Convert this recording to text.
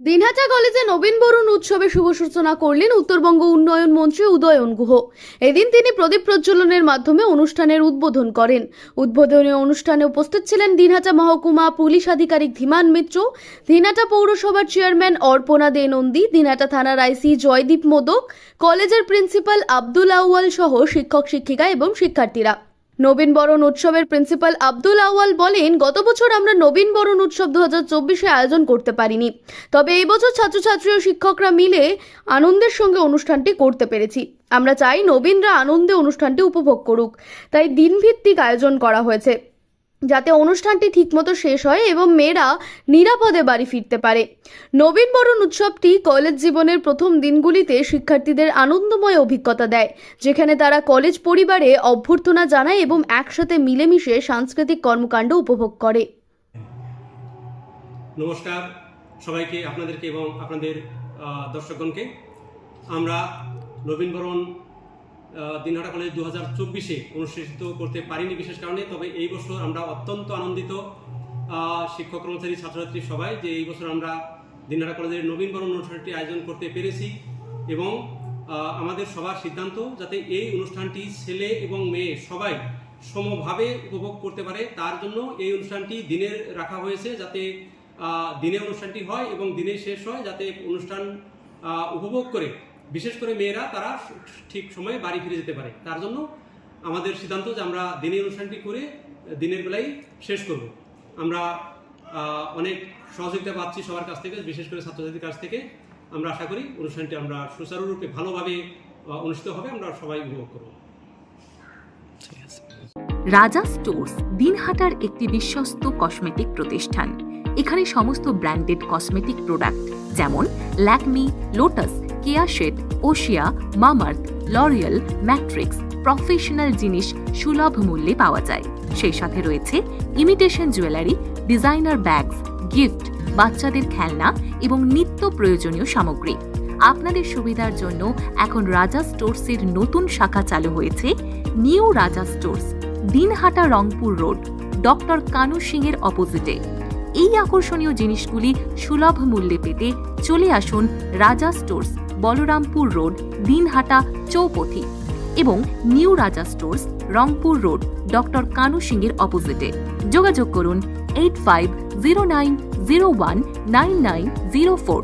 দিনহাটা কলেজে নবীন বরণ উৎসবে শুভ সূচনা করলেন উত্তরবঙ্গ উন্নয়ন মন্ত্রী উদয়ন গুহ। এদিন তিনি প্রদীপ প্রজ্বলনের মাধ্যমে অনুষ্ঠানের উদ্বোধন করেন। উদ্বোধনী অনুষ্ঠানে উপস্থিত ছিলেন দিনহাটা মহকুমা পুলিশ আধিকারিক ধীমান মিত্র, দিনহাটা পৌরসভার চেয়ারম্যান অর্পণা দে নন্দী, দিনহাটা থানার আইসি জয়দীপ মোদক, কলেজের প্রিন্সিপাল আব্দুল আউয়াল সহ শিক্ষক শিক্ষিকা এবং শিক্ষার্থীরা। নবীন বরণ উৎসবের প্রিন্সিপাল আব্দুল আওয়াল বলেন, গত বছর আমরা নবীনবরণ উৎসব দু হাজার চব্বিশে আয়োজন করতে পারিনি। তবে এই বছর ছাত্রছাত্রী ও শিক্ষকরা মিলে আনন্দের সঙ্গে অনুষ্ঠানটি করতে পেরেছি। আমরা চাই নবীনরা আনন্দে অনুষ্ঠানটি উপভোগ করুক। তাই দিনভিত্তিক আয়োজন করা হয়েছে। যাতে অনুষ্ঠানটি ঠিকমতো শেষ হয় এবং মেয়েরা নিরাপদে বাড়ি ফিরতে পারে। নবীন বরণ উৎসবটি কলেজ জীবনের প্রথম দিনগুলিতে শিক্ষার্থীদের আনন্দময় অভিজ্ঞতা দেয়, যেখানে তারা কলেজ পরিবারে অভ্যর্থনা জানায় এবং একসাথে মিলেমিশে সাংস্কৃতিক কর্মকাণ্ড উপভোগ করে। নমস্কার সবাইকে আপনাদেরকে এবং আপনাদের দর্শকগণকে। আমরা নবীনবরণ দিনহাটা কলেজ দু হাজার চব্বিশে অনুষ্ঠিত করতে পারিনি বিশেষ কারণে, তবে এই বছর আমরা অত্যন্ত আনন্দিত শিক্ষক, কর্মচারী, ছাত্রছাত্রী সবাই যে এই বছর আমরা দিনহাটা কলেজের নবীনবরণ অনুষ্ঠানটি আয়োজন করতে পেরেছি এবং আমাদের সবার সিদ্ধান্ত যাতে এই অনুষ্ঠানটি ছেলে এবং মেয়ে সবাই সমভাবে উপভোগ করতে পারে, তার জন্য এই অনুষ্ঠানটি দিনের রাখা হয়েছে যাতে দিনে অনুষ্ঠানটি হয় এবং দিনে শেষ হয় যাতে অনুষ্ঠান উপভোগ করে বিশেষ করে মেয়েরা, তারা ঠিক সময়ে বাড়ি ফিরে যেতে পারে। তার জন্য আমাদের সিদ্ধান্ত যে আমরা দিনে অনুষ্ঠানটি করে দিনের বেলায় শেষ করব। আমরা অনেক সহযোগিতা পাচ্ছি সবার কাছ থেকে, বিশেষ করে ছাত্রছাত্রীর কাছ থেকে। আমরা আশা করি অনুষ্ঠানটি আমরা সুচারুরূপে ভালোভাবে অনুষ্ঠিত হবে। আমরা সবাই উপভোগ করব। রাজা স্টোর্স দিনহাটার একটি বিশ্বস্ত কসমেটিক প্রতিষ্ঠান। এখানে সমস্ত ব্র্যান্ডেড কসমেটিক প্রোডাক্ট, যেমন Lakme, Lotus, Keya Sheth, Oshea, Mamaearth, L'Oreal, Matrix, professional জিনিস সুলভ মূল্যে পাওয়া যায়। সেই সাথে রয়েছে imitation jewellery, designer bags, gift, বাচ্চাদের খেলনা এবং নিত্য প্রয়োজনীয় সামগ্রী। আপনাদের সুবিধার জন্য এখন রাজা স্টোর্সের নতুন শাখা চালু হয়েছে, new Raja stores, Dinhata Rangpur road, doctor Kanu Singh এর অপোজিটে। এই আকর্ষণীয় জিনিসগুলি সুলভ মূল্যে পেতে চলে আসুন রাজা স্টোর্স, বলরামপুর রোড, দিনহাটা, চৌপথি এবং new Raja stores, Rangpur road, doctor Kanu Singh এর অপোজিটে। যোগাযোগ করুন eight five zero nine zero one nine nine zero four.